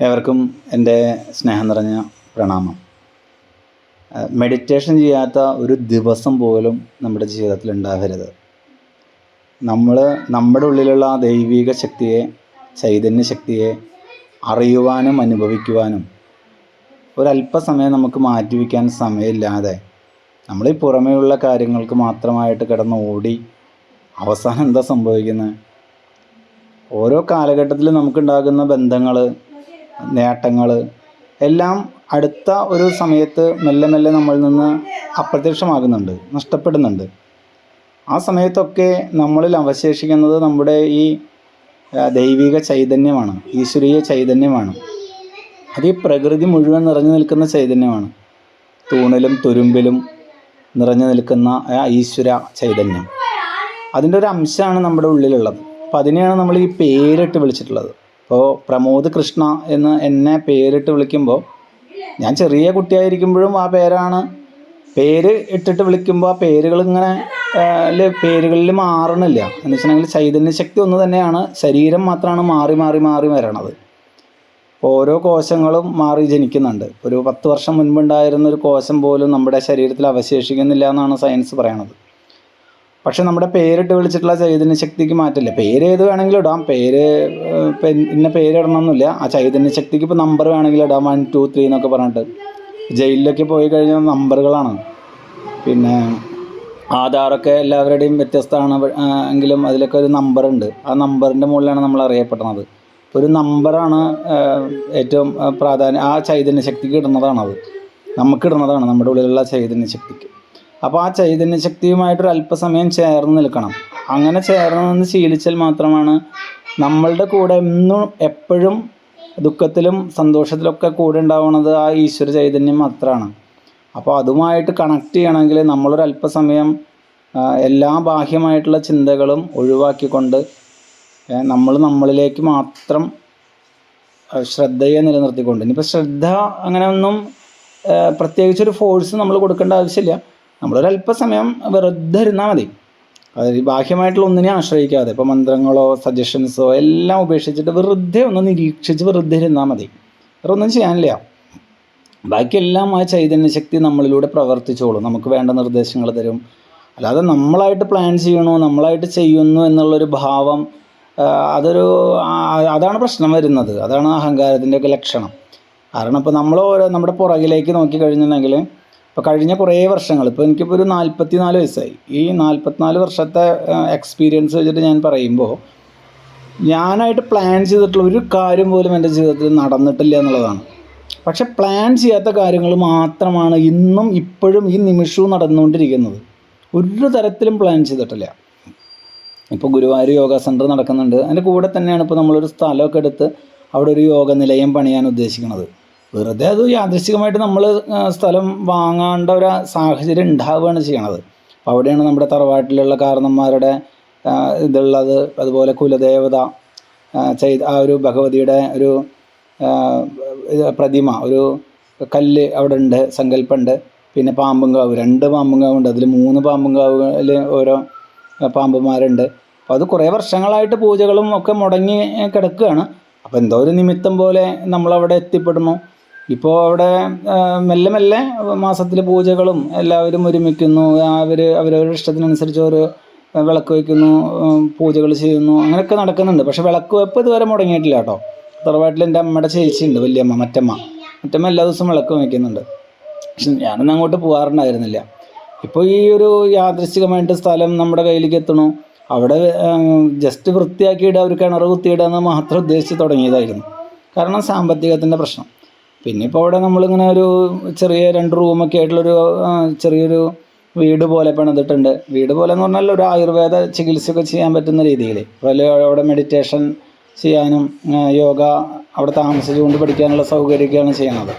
ഏവർക്കും എന്റെ സ്നേഹം നിറഞ്ഞ പ്രണാമം. മെഡിറ്റേഷൻ ചെയ്യാത്ത ഒരു ദിവസം പോലും നമ്മുടെ ജീവിതത്തിൽ ഉണ്ടാകരുത് നമ്മൾ നമ്മുടെ ഉള്ളിലുള്ള ആ ദൈവിക ശക്തിയെ ചൈതന്യ ശക്തിയെ അറിയുവാനും അനുഭവിക്കുവാനും ഒരല്പസമയം നമുക്ക് മാറ്റിവെക്കാൻ സമയമില്ലാതെ നമ്മൾ ഈ പുറമേയുള്ള കാര്യങ്ങൾക്ക് മാത്രമായിട്ട് കിടന്ന് ഓടി അവസാനം എന്താ സംഭവിക്കുന്നത് ഓരോ കാലഘട്ടത്തിലും നമുക്കുണ്ടാകുന്ന ബന്ധങ്ങൾ നേട്ടങ്ങൾ. എല്ലാം അടുത്ത ഒരു സമയത്ത് മെല്ലെ മെല്ലെ നമ്മളിൽ നിന്ന് അപ്രത്യക്ഷമാകുന്നുണ്ട് നഷ്ടപ്പെടുന്നുണ്ട്. ആ സമയത്തൊക്കെ നമ്മളിൽ അവശേഷിക്കുന്നത് നമ്മുടെ ഈ ദൈവിക ചൈതന്യമാണ് ഈശ്വരീയ ചൈതന്യമാണ്. അത് ഈ പ്രകൃതി മുഴുവൻ നിറഞ്ഞു നിൽക്കുന്ന ചൈതന്യമാണ്. തൂണിലും തുരുമ്പിലും നിറഞ്ഞു നിൽക്കുന്ന ആ ഈശ്വര ചൈതന്യം. അതിന്റെ ഒരു അംശമാണ് നമ്മുടെ ഉള്ളിലുള്ളത്. അപ്പം അതിനെയാണ് നമ്മൾ ഈ പേരിട്ട് വിളിച്ചിട്ടുള്ളത്. ഇപ്പോൾ പ്രമോദ് കൃഷ്ണ എന്ന് എന്നെ പേരിട്ട് വിളിക്കുമ്പോൾ ഞാൻ ചെറിയ കുട്ടിയായിരിക്കുമ്പോഴും ആ പേരാണ്. പേര് ഇട്ടിട്ട് വിളിക്കുമ്പോൾ ആ പേരുകൾ ഇങ്ങനെ പേരുകളിൽ മാറണില്ല. എന്ന് വെച്ചിട്ടുണ്ടെങ്കിൽ ചൈതന്യ ശക്തി ഒന്ന് തന്നെയാണ്. ശരീരം മാത്രമാണ് മാറി മാറി മാറി വരണത്. ഓരോ കോശങ്ങളും മാറി ജനിക്കുന്നുണ്ട്. ഒരു പത്ത് വർഷം മുൻപുണ്ടായിരുന്ന ഒരു കോശം പോലും നമ്മുടെ ശരീരത്തിൽ അവശേഷിക്കുന്നില്ല എന്നാണ് സയൻസ് പറയണത്. പക്ഷെ നമ്മുടെ പേരിട്ട് വിളിച്ചിട്ടുള്ള ചൈതന്യ ശക്തിക്ക് മാറ്റില്ല പേര് ഏത് വേണമെങ്കിലും ഇടാം. പേര് ഇന്ന പേരിടണമെന്നില്ല ആ ചൈതന്യ ശക്തിക്ക് ഇപ്പോൾ നമ്പർ വേണമെങ്കിലും ഇടാം. വൺ ടു ത്രീ എന്നൊക്കെ പറഞ്ഞിട്ട്. ജയിലിലൊക്കെ പോയി കഴിഞ്ഞാൽ നമ്പറുകളാണ്. പിന്നെ ആധാറൊക്കെ എല്ലാവരുടെയും വ്യത്യസ്തമാണ്. എങ്കിലും അതിലൊക്കെ ഒരു നമ്പറുണ്ട് ആ നമ്പറിന്റെ മുകളിലാണ് നമ്മൾ അറിയപ്പെടുന്നത്. ഒരു നമ്പറാണ് ഏറ്റവും പ്രാധാന്യം. ആ ചൈതന്യ ശക്തിക്ക് ഇടുന്നതാണത്. നമുക്കിടുന്നതാണ് നമ്മുടെ ഉള്ളിലുള്ള ചൈതന്യ ശക്തിക്ക്. അപ്പോൾ ആ ചൈതന്യ ശക്തിയുമായിട്ടൊരു അല്പസമയം ചേർന്ന് നിൽക്കണം. അങ്ങനെ ചേർന്ന് നിന്ന് ശീലിച്ചാൽ മാത്രമാണ് നമ്മളുടെ കൂടെ എന്നും എപ്പോഴും ദുഃഖത്തിലും സന്തോഷത്തിലൊക്കെ കൂടെ ഉണ്ടാവുന്നത് ആ ഈശ്വര ചൈതന്യം മാത്രമാണ്. അപ്പോൾ അതുമായിട്ട് കണക്ട് ചെയ്യണമെങ്കിൽ നമ്മളൊരു അല്പസമയം എല്ലാ ബാഹ്യമായിട്ടുള്ള ചിന്തകളും ഒഴിവാക്കിക്കൊണ്ട് നമ്മൾ നമ്മളിലേക്ക് മാത്രം ശ്രദ്ധയെ നിലനിർത്തിക്കൊണ്ട്. ഇനിയിപ്പോൾ ശ്രദ്ധ അങ്ങനെ ഒന്നും പ്രത്യേകിച്ചൊരു ഫോഴ്സ് നമ്മൾ കൊടുക്കേണ്ട ആവശ്യമില്ല. നമ്മളൊരു അല്പസമയം വെറുതെ ഇരുന്നാൽ മതി. അത് ബാഹ്യമായിട്ടുള്ള ഒന്നിനെ ആശ്രയിക്കാതെ ഇപ്പോൾ മന്ത്രങ്ങളോ സജഷൻസോ എല്ലാം ഉപേക്ഷിച്ചിട്ട് വെറുതെ ഒന്ന് നിരീക്ഷിച്ച് വെറുതെ ഇരുന്നാൽ മതി. വേറെ ഒന്നും ചെയ്യാനില്ല. ബാക്കിയെല്ലാം ആ ചൈതന്യ ശക്തി നമ്മളിലൂടെ പ്രവർത്തിച്ചോളും. നമുക്ക് വേണ്ട നിർദ്ദേശങ്ങൾ തരും. അല്ലാതെ നമ്മളായിട്ട് പ്ലാൻ ചെയ്യണോ നമ്മളായിട്ട് ചെയ്യുന്നു എന്നുള്ളൊരു ഭാവം അതൊരു അതാണ് പ്രശ്നം വരുന്നത്. അതാണ് അഹങ്കാരത്തിന്റെ ഒക്കെ ലക്ഷണം. കാരണം ഇപ്പോൾ നമ്മൾ ഓരോ നമ്മുടെ പുറകിലേക്ക് നോക്കി കഴിഞ്ഞിട്ടുണ്ടെങ്കിൽ ഇപ്പോൾ കഴിഞ്ഞ കുറേ വർഷങ്ങൾ ഇപ്പോൾ എനിക്കിപ്പോൾ ഒരു നാൽപ്പത്തി നാല് വയസ്സായി. ഈ നാൽപ്പത്തിനാല് വർഷത്തെ എക്സ്പീരിയൻസ് വെച്ചിട്ട് ഞാൻ പറയുമ്പോൾ ഞാനായിട്ട് പ്ലാൻ ചെയ്തിട്ടുള്ള ഒരു കാര്യം പോലും എന്റെ ജീവിതത്തിൽ നടന്നിട്ടില്ല എന്നുള്ളതാണ്. പക്ഷെ പ്ലാൻ ചെയ്യാത്ത കാര്യങ്ങൾ മാത്രമാണ് ഇന്നും ഇപ്പോഴും ഈ നിമിഷവും നടന്നുകൊണ്ടിരിക്കുന്നത്. ഒരു തരത്തിലും പ്ലാൻ ചെയ്തിട്ടില്ല. ഇപ്പോൾ ഗുരുവായൂർ യോഗ സെന്റർ നടക്കുന്നുണ്ട്. അതിന്റെ കൂടെ തന്നെയാണ് ഇപ്പോൾ നമ്മളൊരു സ്ഥലമൊക്കെ എടുത്ത് അവിടെ ഒരു യോഗ നിലയം പണിയാൻ ഉദ്ദേശിക്കുന്നത്. വെറുതെ അത് യാദൃശ്ചികമായിട്ട് നമ്മൾ സ്ഥലം വാങ്ങേണ്ട ഒരു സാഹചര്യം ഉണ്ടാവുകയാണ് ചെയ്യണത്. അപ്പോൾ അവിടെയാണ് നമ്മുടെ തറവാട്ടിലുള്ള കാരണന്മാരുടെ ഇതുള്ളത്. അതുപോലെ കുലദേവത ചെയ്ത ആ ഒരു ഭഗവതിയുടെ ഒരു പ്രതിമ ഒരു കല്ല് അവിടെ ഉണ്ട് സങ്കല്പമുണ്ട് പിന്നെ പാമ്പുങ്കാവ് രണ്ട് പാമ്പുങ്കാവുണ്ട് അതിൽ മൂന്ന് പാമ്പുങ്കാവിൽ ഓരോ പാമ്പന്മാരുണ്ട് അപ്പോൾ അത് കുറേ വർഷങ്ങളായിട്ട് പൂജകളും ഒക്കെ മുടങ്ങി കിടക്കുകയാണ്. അപ്പോൾ എന്തോ ഒരു നിമിത്തം പോലെ നമ്മളവിടെ എത്തിപ്പെടുന്നു. ഇപ്പോൾ അവിടെ മെല്ലെ മെല്ലെ മാസത്തിൽ പൂജകളും എല്ലാവരും ഒരുമിക്കുന്നു. അവർ അവരവരുടെ ഇഷ്ടത്തിനനുസരിച്ച് ഓരോ വിളക്ക് വയ്ക്കുന്നു പൂജകൾ ചെയ്യുന്നു. അങ്ങനെയൊക്കെ നടക്കുന്നുണ്ട്. പക്ഷെ വിളക്ക് വെപ്പ് ഇതുവരെ മുടങ്ങിയിട്ടില്ല കേട്ടോ. തറവാട്ടിൽ എന്റെ അമ്മയുടെ ചേച്ചിയുണ്ട് വലിയമ്മ മറ്റമ്മ. മറ്റമ്മ എല്ലാ ദിവസവും വിളക്ക് വയ്ക്കുന്നുണ്ട്. പക്ഷെ ഞാനൊന്നും അങ്ങോട്ട് പോകാറുണ്ടായിരുന്നില്ല. ഇപ്പോൾ ഈ ഒരു യാദൃശ്ചികമായിട്ട് സ്ഥലം നമ്മുടെ കയ്യിലേക്ക് എത്തണു അവിടെ ജസ്റ്റ് വൃത്തിയാക്കിയിടുക ഒരു കിണർ കുത്തിയിടുക എന്ന് മാത്രം ഉദ്ദേശിച്ച് തുടങ്ങിയതായിരുന്നു. കാരണം സാമ്പത്തികത്തിന്റെ പ്രശ്നം. പിന്നെ ഇപ്പോൾ അവിടെ നമ്മളിങ്ങനെ ഒരു ചെറിയ രണ്ട് റൂമൊക്കെ ആയിട്ടുള്ളൊരു ചെറിയൊരു വീട് പോലെ പണിതിട്ടുണ്ട്. വീട് പോലെ എന്ന് പറഞ്ഞാൽ ഒരു ആയുർവേദ ചികിത്സയൊക്കെ ചെയ്യാൻ പറ്റുന്ന രീതിയിൽ അതുപോലെ അവിടെ മെഡിറ്റേഷൻ ചെയ്യാനും യോഗ അവിടെ താമസിച്ചുകൊണ്ട് പഠിക്കാനുള്ള സൗകര്യമൊക്കെയാണ് ചെയ്യുന്നത്.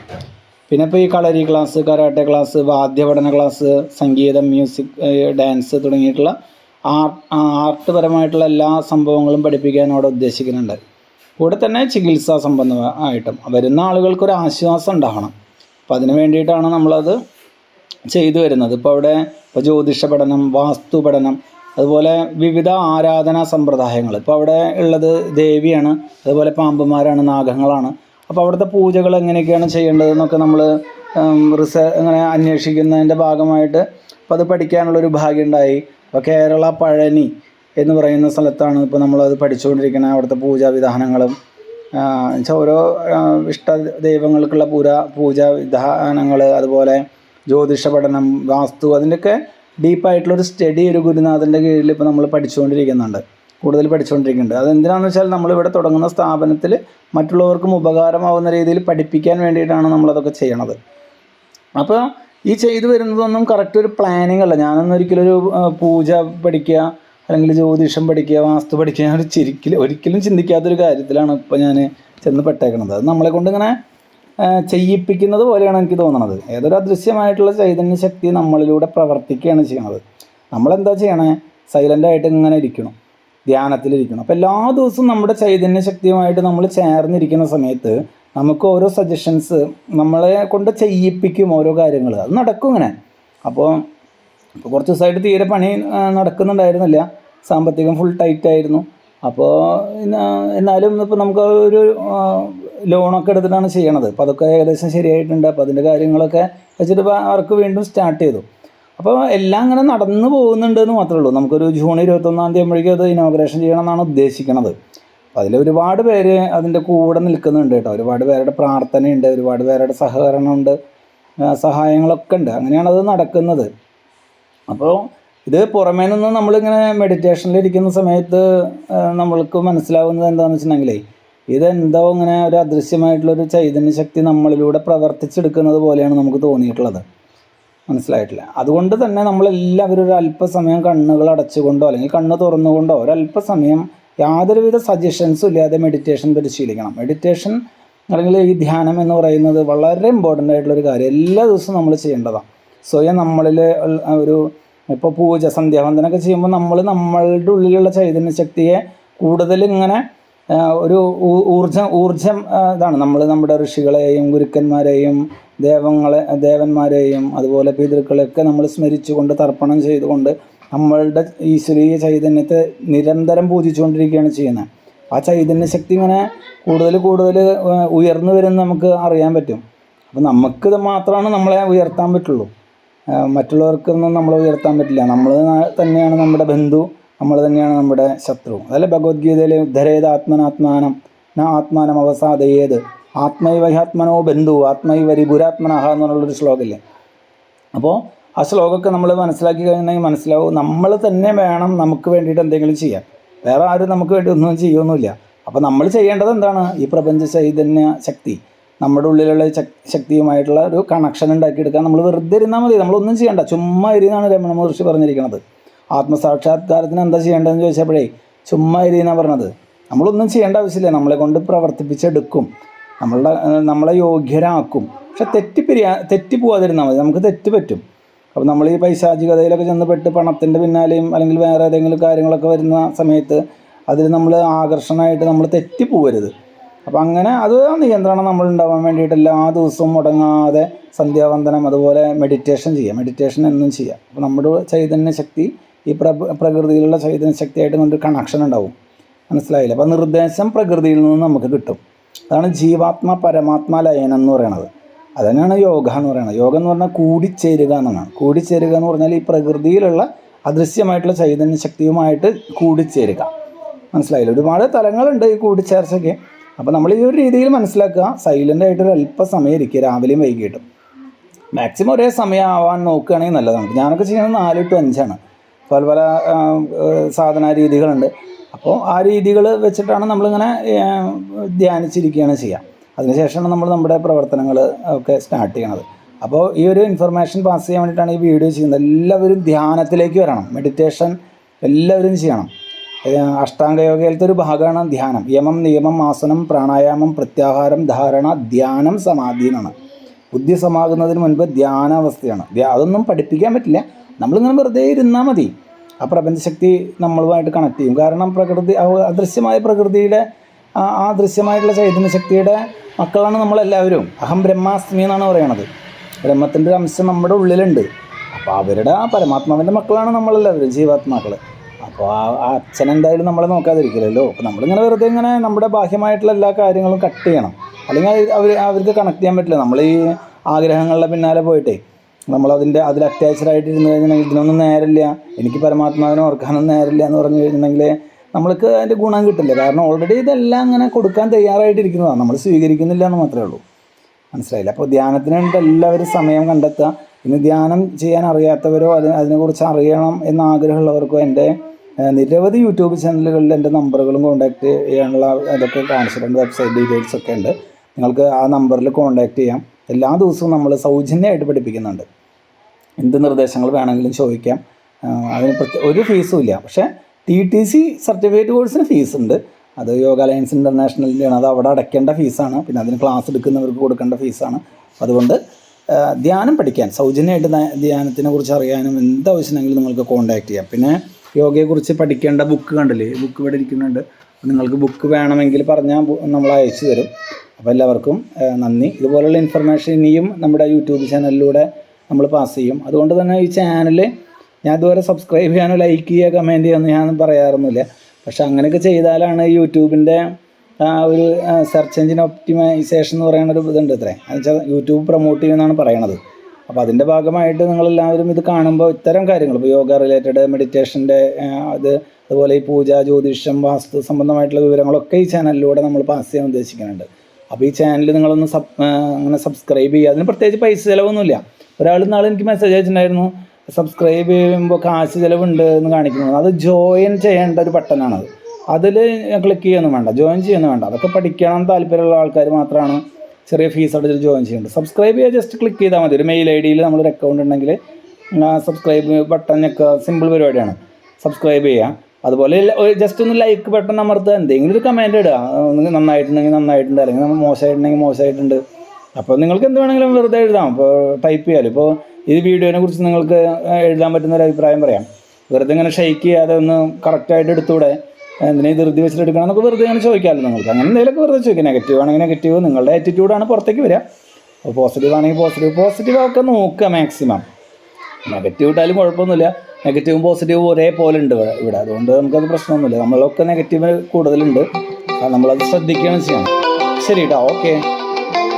പിന്നെ ഇപ്പോൾ ഈ കളരി ക്ലാസ് കരാട്ടെ ക്ലാസ് വാദ്യപഠന ക്ലാസ് സംഗീതം മ്യൂസിക് ഡാൻസ് തുടങ്ങിയിട്ടുള്ള ആർട്ട് ആർട്ട് പരമായിട്ടുള്ള എല്ലാ സംഭവങ്ങളും പഠിപ്പിക്കാൻ അവിടെ ഉദ്ദേശിക്കുന്നുണ്ട്. കൂടെ തന്നെ ചികിത്സാ സംബന്ധമായിട്ടും വരുന്ന ആളുകൾക്കൊരു ആശ്വാസം ഉണ്ടാകണം. അപ്പോൾ അതിന് വേണ്ടിയിട്ടാണ് നമ്മളത് ചെയ്തു വരുന്നത്. ഇപ്പോൾ അവിടെ ഇപ്പോൾ ജ്യോതിഷ പഠനം വാസ്തു പഠനം അതുപോലെ വിവിധ ആരാധനാ സമ്പ്രദായങ്ങൾ. ഇപ്പോൾ അവിടെ ഉള്ളത് ദേവിയാണ് അതുപോലെ പാമ്പുമാരാണ് നാഗങ്ങളാണ്. അപ്പോൾ അവിടുത്തെ പൂജകൾ എങ്ങനെയൊക്കെയാണ് ചെയ്യേണ്ടതെന്നൊക്കെ നമ്മൾ റിസ അങ്ങനെ അന്വേഷിക്കുന്നതിന്റെ ഭാഗമായിട്ട് അപ്പോൾ അത് പഠിക്കാനുള്ളൊരു ഭാഗ്യം ഉണ്ടായി. അപ്പോൾ കേരള പഴനി എന്ന് പറയുന്ന സ്ഥലത്താണ് ഇപ്പോൾ നമ്മളത് പഠിച്ചുകൊണ്ടിരിക്കുന്നത് അവിടുത്തെ പൂജാവിധാനങ്ങളും എന്നുവെച്ചാൽ ഓരോ ഇഷ്ട ദൈവങ്ങൾക്കുള്ള പൂര പൂജാ വിധാനങ്ങൾ അതുപോലെ ജ്യോതിഷ പഠനം വാസ്തു അതിന്റെയൊക്കെ ഡീപ്പായിട്ടുള്ളൊരു സ്റ്റഡി ഒരു ഗുരുനാഥന്റെ കീഴിൽ ഇപ്പോൾ നമ്മൾ പഠിച്ചുകൊണ്ടിരിക്കുന്നുണ്ട്. കൂടുതൽ പഠിച്ചുകൊണ്ടിരിക്കുന്നുണ്ട്. അതെന്തിനാണെന്ന് വെച്ചാൽ നമ്മളിവിടെ തുടങ്ങുന്ന സ്ഥാപനത്തിൽ മറ്റുള്ളവർക്കും ഉപകാരമാവുന്ന രീതിയിൽ പഠിപ്പിക്കാൻ വേണ്ടിയിട്ടാണ് നമ്മളതൊക്കെ ചെയ്യണത്. അപ്പോൾ ഈ ചെയ്തു വരുന്നതൊന്നും കറക്റ്റ് ഒരു പ്ലാനിങ് അല്ല. ഞാനൊന്നും ഒരു പൂജ പഠിക്കുക അല്ലെങ്കിൽ ജ്യോതിഷം പഠിക്കുക വാസ്തു പഠിക്കുക ഞാൻ ഒരു ചിരിക്കലും ഒരിക്കലും ചിന്തിക്കാത്തൊരു കാര്യത്തിലാണ് ഇപ്പോൾ ഞാൻ ചെന്ന് പെട്ടേക്കണത്. അത് നമ്മളെ കൊണ്ട് ഇങ്ങനെ ചെയ്യിപ്പിക്കുന്നത് പോലെയാണ് എനിക്ക് തോന്നുന്നത് ഏതൊരു അദൃശ്യമായിട്ടുള്ള ചൈതന്യ ശക്തി നമ്മളിലൂടെ പ്രവർത്തിക്കുകയാണ് ചെയ്യണത്. നമ്മളെന്താ ചെയ്യണേ? സൈലന്റായിട്ട് ഇങ്ങനെ ഇരിക്കണം. ധ്യാനത്തിലിരിക്കണം. അപ്പോൾ എല്ലാ ദിവസവും നമ്മുടെ ചൈതന്യ ശക്തിയുമായിട്ട് നമ്മൾ ചേർന്നിരിക്കുന്ന സമയത്ത് നമുക്ക് ഓരോ സജഷൻസ് നമ്മളെ കൊണ്ട് ചെയ്യിപ്പിക്കും ഓരോ കാര്യങ്ങൾ. അത് നടക്കും ഇങ്ങനെ. അപ്പോൾ ഇപ്പോൾ കുറച്ച് ദിവസമായിട്ട് തീരെ പണി നടക്കുന്നുണ്ടായിരുന്നില്ല. സാമ്പത്തികം ഫുൾ ടൈറ്റ് ആയിരുന്നു. അപ്പോൾ എന്നാലും ഇപ്പോൾ നമുക്ക് ഒരു ലോണൊക്കെ എടുത്തിട്ടാണ് ചെയ്യണത്. അപ്പോൾ അതൊക്കെ ഏകദേശം ശരിയായിട്ടുണ്ട്. അപ്പോൾ അതിന്റെ കാര്യങ്ങളൊക്കെ വെച്ചിട്ട് അവർക്ക് വർക്ക് വീണ്ടും സ്റ്റാർട്ട് ചെയ്തു. അപ്പോൾ എല്ലാം അങ്ങനെ നടന്നു പോകുന്നുണ്ട് എന്ന് മാത്രമേ ഉള്ളൂ. നമുക്കൊരു ജൂൺ ഇരുപത്തൊന്നാം തീയതി ആകുമ്പോഴേക്കും അത് ഇനോഗ്രേഷൻ ചെയ്യണം എന്നാണ് ഉദ്ദേശിക്കുന്നത് അപ്പോൾ അതിൽ ഒരുപാട് പേര് അതിന്റെ കൂടെ നിൽക്കുന്നുണ്ട് കേട്ടോ. ഒരുപാട് പേരുടെ പ്രാർത്ഥനയുണ്ട് ഒരുപാട് പേരുടെ സഹകരണമുണ്ട് സഹായങ്ങളൊക്കെ ഉണ്ട്. അങ്ങനെയാണ് അത് നടക്കുന്നത്. അപ്പോൾ ഇത് പുറമേ നിന്ന് നമ്മളിങ്ങനെ മെഡിറ്റേഷനിൽ ഇരിക്കുന്ന സമയത്ത് നമ്മൾക്ക് മനസ്സിലാവുന്നത് എന്താണെന്ന് വെച്ചിട്ടുണ്ടെങ്കിലേ ഇതെന്തോ ഇങ്ങനെ ഒരു അദൃശ്യമായിട്ടുള്ളൊരു ചൈതന്യ ശക്തി നമ്മളിലൂടെ പ്രവർത്തിച്ചെടുക്കുന്നത് പോലെയാണ് നമുക്ക് തോന്നിയിട്ടുള്ളത്. മനസ്സിലായിട്ടില്ല. അതുകൊണ്ട് തന്നെ നമ്മളെല്ലാവരും ഒരു അല്പസമയം കണ്ണുകൾ അടച്ചുകൊണ്ടോ അല്ലെങ്കിൽ കണ്ണ് തുറന്നുകൊണ്ടോ ഒരല്പസമയം യാതൊരുവിധ സജഷൻസും ഇല്ലാതെ മെഡിറ്റേഷൻ പരിശീലിക്കണം. മെഡിറ്റേഷൻ അല്ലെങ്കിൽ ഈ ധ്യാനം എന്ന് പറയുന്നത് വളരെ ഇമ്പോർട്ടന്റ് ആയിട്ടുള്ളൊരു കാര്യം. എല്ലാ ദിവസവും നമ്മൾ ചെയ്യേണ്ടതാണ്. സ്വയം നമ്മളിൽ ഒരു ഇപ്പോൾ പൂജ സന്ധ്യാവന്തനൊക്കെ ചെയ്യുമ്പോൾ നമ്മൾ നമ്മളുടെ ഉള്ളിലുള്ള ചൈതന്യ ശക്തിയെ കൂടുതൽ ഇങ്ങനെ ഒരു ഊർജം ഊർജം ഇതാണ്. നമ്മൾ നമ്മുടെ ഋഷികളെയും ഗുരുക്കന്മാരെയും ദേവങ്ങളെ ദേവന്മാരെയും അതുപോലെ പിതൃക്കളെയൊക്കെ നമ്മൾ സ്മരിച്ചുകൊണ്ട് തർപ്പണം ചെയ്തുകൊണ്ട് നമ്മളുടെ ഈശ്വരീയ ചൈതന്യത്തെ നിരന്തരം പൂജിച്ചുകൊണ്ടിരിക്കുകയാണ് ചെയ്യുന്നത്. ആ ചൈതന്യ ശക്തി ഇങ്ങനെ കൂടുതൽ കൂടുതൽ ഉയർന്നു വരുന്ന നമുക്ക് അറിയാൻ പറ്റും. അപ്പോൾ നമുക്കിത് മാത്രമാണ് നമ്മളെ ഉയർത്താൻ പറ്റുള്ളൂ. മറ്റുള്ളവർക്കൊന്നും നമ്മൾ ഉയർത്താൻ പറ്റില്ല. നമ്മൾ തന്നെയാണ് നമ്മുടെ ബന്ധു നമ്മൾ തന്നെയാണ് നമ്മുടെ ശത്രു. അതല്ലേ ഭഗവത്ഗീതയിൽ ഉദ്ധരേത് ആത്മനാത്മാനം ന ആത്മാനം അവസാദയേത്. ആത്മൈവ ബന്ധു ഗുരാത്മനഹ എന്ന് എന്നുള്ളൊരു ശ്ലോകമില്ലേ അപ്പോൾ ആ ശ്ലോകമൊക്കെ നമ്മൾ മനസ്സിലാക്കി കഴിഞ്ഞാൽ മനസ്സിലാവും നമ്മൾ തന്നെ വേണം നമുക്ക് വേണ്ടിയിട്ട് എന്തെങ്കിലും ചെയ്യാൻ. വേറെ ആരും നമുക്ക് വേണ്ടി ഒന്നും ചെയ്യൊന്നുമില്ല. അപ്പോൾ നമ്മൾ ചെയ്യേണ്ടത് എന്താണ്? ഈ പ്രപഞ്ച ചൈതന്യ ശക്തി. നമ്മുടെ ഉള്ളിലുള്ള ശക്തിയുമായിട്ടുള്ള ഒരു കണക്ഷൻ ഉണ്ടാക്കിയെടുക്കാൻ നമ്മൾ വെറുതെ ഇരുന്നാൽ മതി. നമ്മളൊന്നും ചെയ്യണ്ട. ചുമ്മാ ഇരുന്നാണ് രമണ മഹർഷി പറഞ്ഞിരിക്കുന്നത് ആത്മസാക്ഷാത്കാരത്തിന് എന്താ ചെയ്യേണ്ടതെന്ന് ചോദിച്ചപ്പോഴേ ചുമ്മാ ഇരുന്നാണ് പറഞ്ഞത്. നമ്മളൊന്നും ചെയ്യേണ്ട ആവശ്യമില്ല. നമ്മളെ കൊണ്ട് പ്രവർത്തിപ്പിച്ചെടുക്കും. നമ്മളുടെ നമ്മളെ യോഗ്യരാക്കും. പക്ഷെ തെറ്റിപ്പിരിയാ തെറ്റിപ്പോവാതിരുന്നാൽ മതി. നമുക്ക് തെറ്റ് പറ്റും. അപ്പോൾ നമ്മൾ ഈ പൈശാചികതയിലൊക്കെ ചെന്ന് പെട്ട് പണത്തിന്റെ പിന്നാലെയും അല്ലെങ്കിൽ വേറെ ഏതെങ്കിലും കാര്യങ്ങളൊക്കെ വരുന്ന സമയത്ത് അതിൽ നമ്മൾ ആകർഷണമായിട്ട് നമ്മൾ തെറ്റിപ്പോവരുത് അപ്പോൾ അങ്ങനെ അത് നിയന്ത്രണം നമ്മൾ ഉണ്ടാവാൻ വേണ്ടിയിട്ട് എല്ലാ ദിവസവും മുടങ്ങാതെ സന്ധ്യാവന്ദനം അതുപോലെ മെഡിറ്റേഷൻ ചെയ്യാം മെഡിറ്റേഷൻ എന്നും ചെയ്യാം അപ്പോൾ നമ്മുടെ ചൈതന്യ ശക്തി ഈ പ്ര പ്രകൃതിയിലുള്ള ചൈതന്യ ശക്തിയായിട്ട് നമുക്ക് കണക്ഷൻ ഉണ്ടാവും. മനസ്സിലായില്ല? അപ്പോൾ നിർദ്ദേശം പ്രകൃതിയിൽ നിന്ന് നമുക്ക് കിട്ടും. അതാണ് ജീവാത്മ പരമാത്മ ലയനം എന്ന് പറയുന്നത് അതന്നെയാണ് യോഗ എന്ന് പറയുന്നത് യോഗ എന്ന് പറഞ്ഞാൽ കൂടിച്ചേരുക എന്നാണ്. കൂടിച്ചേരുക എന്ന് പറഞ്ഞാൽ ഈ പ്രകൃതിയിലുള്ള അദൃശ്യമായിട്ടുള്ള ചൈതന്യ ശക്തിയുമായിട്ട് കൂടിച്ചേരുക. മനസ്സിലായില്ല? ഒരുപാട് തലങ്ങളുണ്ട് ഈ കൂടിച്ചേർച്ചയ്ക്ക്. അപ്പോൾ നമ്മൾ ഈ ഒരു രീതിയിൽ മനസ്സിലാക്കുക. സൈലന്റ് ആയിട്ട് ഒരു അല്പസമയം ഇരിക്കുക രാവിലെയും വൈകിട്ടും. മാക്സിമം ഒരേ സമയം ആവാൻ നോക്കുകയാണെങ്കിൽ നല്ലതാണ്. ഞാനൊക്കെ ചെയ്യുന്നത് നാല് ടു അഞ്ചാണ്. പല പല സാധന രീതികളുണ്ട്. അപ്പോൾ ആ രീതികൾ വെച്ചിട്ടാണ് നമ്മളിങ്ങനെ ധ്യാനിച്ചിരിക്കുകയാണ് ചെയ്യുക. അതിനുശേഷമാണ് നമ്മൾ നമ്മുടെ പ്രവർത്തനങ്ങൾ ഒക്കെ സ്റ്റാർട്ട് ചെയ്യണത്. അപ്പോൾ ഈ ഒരു ഇൻഫർമേഷൻ പാസ് ചെയ്യാൻ വേണ്ടിയിട്ടാണ് ഈ വീഡിയോ ചെയ്യുന്നത്. എല്ലാവരും ധ്യാനത്തിലേക്ക് വരണം. മെഡിറ്റേഷൻ എല്ലാവരും ചെയ്യണം. ഏഹ് അഷ്ടാംഗ യോഗയിലത്തെ ഒരു ഭാഗമാണ് ധ്യാനം. യമം നിയമം ആസനം പ്രാണായാമം പ്രത്യാഹാരം ധാരണ ധ്യാനം സമാധി എന്നാണ്. ബുദ്ധി സമാകുന്നതിന് മുൻപ് ധ്യാനാവസ്ഥയാണ്. ധ്യാ- അതൊന്നും പഠിപ്പിക്കാൻ പറ്റില്ല. നമ്മളിങ്ങനെ വെറുതെ ഇരുന്നാൽ മതി. ആ പ്രപഞ്ചശക്തി നമ്മളുമായിട്ട് കണക്ട് ചെയ്യും. കാരണം പ്രകൃതി അദൃശ്യമായ പ്രകൃതിയുടെ ആ ദൃശ്യമായിട്ടുള്ള ചൈതന്യ ശക്തിയുടെ മക്കളാണ് നമ്മളെല്ലാവരും. അഹം ബ്രഹ്മാസ്മി എന്നാണ് പറയണത്. ബ്രഹ്മത്തിന്റെ ഒരു അംശം നമ്മുടെ ഉള്ളിലുണ്ട്. അപ്പോൾ അവരുടെ ആ പരമാത്മാവിന്റെ മക്കളാണ് നമ്മളെല്ലാവരും ജീവാത്മാക്കൾ അപ്പോൾ ആ ആ അച്ഛൻ എന്തായാലും നമ്മളെ നോക്കാതിരിക്കില്ലല്ലോ. അപ്പോൾ നമ്മളിങ്ങനെ വെറുതെ ഇങ്ങനെ നമ്മുടെ ബാഹ്യമായിട്ടുള്ള എല്ലാ കാര്യങ്ങളും കട്ട് ചെയ്യണം. അല്ലെങ്കിൽ അവർ അവർക്ക് കണക്ട് ചെയ്യാൻ പറ്റില്ല. നമ്മൾ ഈ ആഗ്രഹങ്ങളുടെ പിന്നാലെ പോയിട്ടേ നമ്മളതിന്റെ അതിൽ അറ്റാച്ച്ഡ് ആയിട്ട് ഇരുന്ന് കഴിഞ്ഞിട്ടുണ്ടെങ്കിൽ ഇതിനൊന്നും നേരമില്ല. എനിക്ക് പരമാത്മാവിനെ ഓർക്കാനൊന്നും നേരമില്ല എന്ന് പറഞ്ഞു കഴിഞ്ഞിട്ടുണ്ടെങ്കിൽ നമ്മൾക്ക് അതിന്റെ ഗുണം കിട്ടില്ല. കാരണം ഓൾറെഡി ഇതെല്ലാം അങ്ങനെ കൊടുക്കാൻ തയ്യാറായിട്ടിരിക്കുന്നതാണ്. നമ്മൾ സ്വീകരിക്കുന്നില്ല എന്ന് മാത്രമേ ഉള്ളൂ. മനസ്സിലായില്ല. അപ്പോൾ ധ്യാനത്തിന് വേണ്ടി എല്ലാവരും സമയം കണ്ടെത്തുക. ഇനി ധ്യാനം ചെയ്യാൻ അറിയാത്തവരോ അതിന് അതിനെക്കുറിച്ച് അറിയണം എന്ന് ആഗ്രഹമുള്ളവർക്കോ എന്റെ നിരവധി യൂട്യൂബ് ചാനലുകളിൽ എന്റെ നമ്പറുകളും കോൺടാക്റ്റ് ചെയ്യാനുള്ള ഇതൊക്കെ കാണിച്ചിട്ടുണ്ട്. വെബ്സൈറ്റ് ഡീറ്റെയിൽസ് ഒക്കെ ഉണ്ട്. നിങ്ങൾക്ക് ആ നമ്പറിൽ കോൺടാക്റ്റ് ചെയ്യാം. എല്ലാ ദിവസവും നമ്മൾ സൗജന്യമായിട്ട് പഠിപ്പിക്കുന്നുണ്ട്. എന്ത് നിർദ്ദേശങ്ങൾ വേണമെങ്കിലും ചോദിക്കാം. അതിന് ഒരു ഫീസും ഇല്ല. പക്ഷേ ടി ടി സി സർട്ടിഫിക്കറ്റ് കോഴ്സിന് ഫീസ് ഉണ്ട്. അത് യോഗ അലയൻസ് ഇന്റർനാഷണലിന്റെയാണ് അത് അവിടെ അടയ്ക്കേണ്ട ഫീസാണ്. പിന്നെ അതിന് ക്ലാസ് എടുക്കുന്നവർക്ക് കൊടുക്കേണ്ട ഫീസാണ്. അതുകൊണ്ട് ധ്യാനം പഠിക്കാൻ സൗജന്യമായിട്ട് ധ്യാനത്തിനെ കുറിച്ച് അറിയാനും എന്ത് ആവശ്യമെങ്കിലും നിങ്ങൾക്ക് കോൺടാക്ട് ചെയ്യാം. പിന്നെ യോഗയെക്കുറിച്ച് പഠിക്കേണ്ട ബുക്ക് കണ്ടില്ലേ? ബുക്ക് ഇവിടെ ഇരിക്കുന്നുണ്ട്. നിങ്ങൾക്ക് ബുക്ക് വേണമെങ്കിൽ പറഞ്ഞാൽ നമ്മൾ അയച്ചു തരും. അപ്പോൾ എല്ലാവർക്കും നന്ദി. ഇതുപോലുള്ള ഇൻഫർമേഷൻ ഇനിയും നമ്മുടെ യൂട്യൂബ് ചാനലിലൂടെ നമ്മൾ പാസ് ചെയ്യും. അതുകൊണ്ട് തന്നെ ഈ ചാനൽ ഞാൻ ഇതുവരെ സബ്സ്ക്രൈബ് ചെയ്യാനോ ലൈക്ക് ചെയ്യുക കമന്റ് ചെയ്യാമെന്ന് ഞാൻ പറയാറൊന്നുമില്ല. പക്ഷെ അങ്ങനെയൊക്കെ ചെയ്താലാണ് യൂട്യൂബിന്റെ ആ ഒരു സെർച്ച് എഞ്ചിൻ ഒപ്റ്റിമൈസേഷൻ എന്ന് പറയുന്ന ഒരു ഇതുണ്ട് അത്രേ. എന്നുവെച്ചാൽ യൂട്യൂബ് പ്രൊമോട്ട് ചെയ്യുമെന്നാണ് പറയണത്. അപ്പോൾ അതിന്റെ ഭാഗമായിട്ട് നിങ്ങളെല്ലാവരും ഇത് കാണുമ്പോൾ ഇത്തരം കാര്യങ്ങൾ ഇപ്പോൾ യോഗ റിലേറ്റഡ് മെഡിറ്റേഷന്റെ അത് അതുപോലെ ഈ പൂജ ജ്യോതിഷം വാസ്തു സംബന്ധമായിട്ടുള്ള വിവരങ്ങളൊക്കെ ഈ ചാനലിലൂടെ നമ്മൾ പാസ് ചെയ്യാൻ ഉദ്ദേശിക്കുന്നുണ്ട്. അപ്പോൾ ഈ ചാനൽ നിങ്ങളൊന്ന് സബ് അങ്ങനെ സബ്സ്ക്രൈബ് ചെയ്യുക. അതിന് പ്രത്യേകിച്ച് പൈസ ചിലവൊന്നുമില്ല. ഒരാൾ നാളെ എനിക്ക് മെസ്സേജ് അയച്ചിട്ടുണ്ടായിരുന്നു സബ്സ്ക്രൈബ് ചെയ്യുമ്പോൾ കാശ് ചിലവുണ്ട് എന്ന് കാണിക്കുന്നു. അത് ജോയിൻ ചെയ്യേണ്ട ഒരു ബട്ടനാണത് അതിൽ ക്ലിക്ക് ചെയ്യൊന്നും വേണ്ട. ജോയിൻ ചെയ്യൊന്നും വേണ്ട. അതൊക്കെ പഠിക്കണം താല്പര്യമുള്ള ആൾക്കാർ മാത്രമാണ് ചെറിയ ഫീസ് അടച്ചിട്ട് ജോയിൻ ചെയ്യേണ്ടത് സബ്സ്ക്രൈബ് ചെയ്യാൻ ജസ്റ്റ് ക്ലിക്ക് ചെയ്താൽ മതി. ഒരു മെയിൽ ഐ ഡിയിൽ നമ്മളൊരു അക്കൗണ്ട് ഉണ്ടെങ്കിൽ സബ്സ്ക്രൈബ് ബട്ടൺ ഒക്കെ സിമ്പിൾ പരിപാടിയാണ്. സബ്സ്ക്രൈബ് ചെയ്യുക അതുപോലെ ജസ്റ്റ് ഒന്ന് ലൈക്ക് ബട്ടൺ അമർത്തുക എന്തെങ്കിലും ഒരു കമന്റ് ഇടുക. നന്നായിട്ടുണ്ടെങ്കിൽ നന്നായിട്ടുണ്ട്. അല്ലെങ്കിൽ നമ്മൾ മോശമായിട്ടുണ്ടെങ്കിൽ മോശമായിട്ടുണ്ട്. അപ്പോൾ നിങ്ങൾക്ക് എന്ത് വേണമെങ്കിലും വെറുതെ എഴുതാം. ഇപ്പോൾ ടൈപ്പ് ചെയ്യാലും. ഇപ്പോൾ ഈ വീഡിയോനെ കുറിച്ച് നിങ്ങൾക്ക് എഴുതാൻ പറ്റുന്ന ഒരു അഭിപ്രായം പറയാം. വെറുതെ ഇങ്ങനെ ഷെയ്ക്ക് ചെയ്യാതെ ഒന്ന് കറക്റ്റായിട്ട് എടുത്തൂടെ? എന്തിനാ ധൃതി വെച്ചിട്ട് എടുക്കണം എന്നൊക്കെ വെറുതെ ഇങ്ങനെ ചോദിക്കാമല്ലോ നിങ്ങൾക്ക്. അങ്ങനെ എന്തെങ്കിലുമൊക്കെ വെറുതെ ചോദിക്കാം. നെഗറ്റീവ് ആണെങ്കിൽ നെഗറ്റീവ് നിങ്ങളുടെ ആറ്റിറ്റ്യൂഡാണ് പുറത്തേക്ക് വരിക. അപ്പോൾ പോസിറ്റീവ് ആണെങ്കിൽ പോസിറ്റീവ് പോസിറ്റീവ് ഒക്കെ നോക്കുക മാക്സിമം നെഗറ്റീവ് ഇട്ടാലും കുഴപ്പമൊന്നുമില്ല. നെഗറ്റീവും പോസിറ്റീവും ഒരേപോലെ ഉണ്ട് ഇവിടെ. അതുകൊണ്ട് നമുക്കത് പ്രശ്നമൊന്നുമില്ല. നമ്മളൊക്കെ നെഗറ്റീവ് കൂടുതലുണ്ട്. നമ്മളത് ശ്രദ്ധിക്കുകയാണ് ചെയ്യണം. ശരി കേട്ടോ ഓക്കെ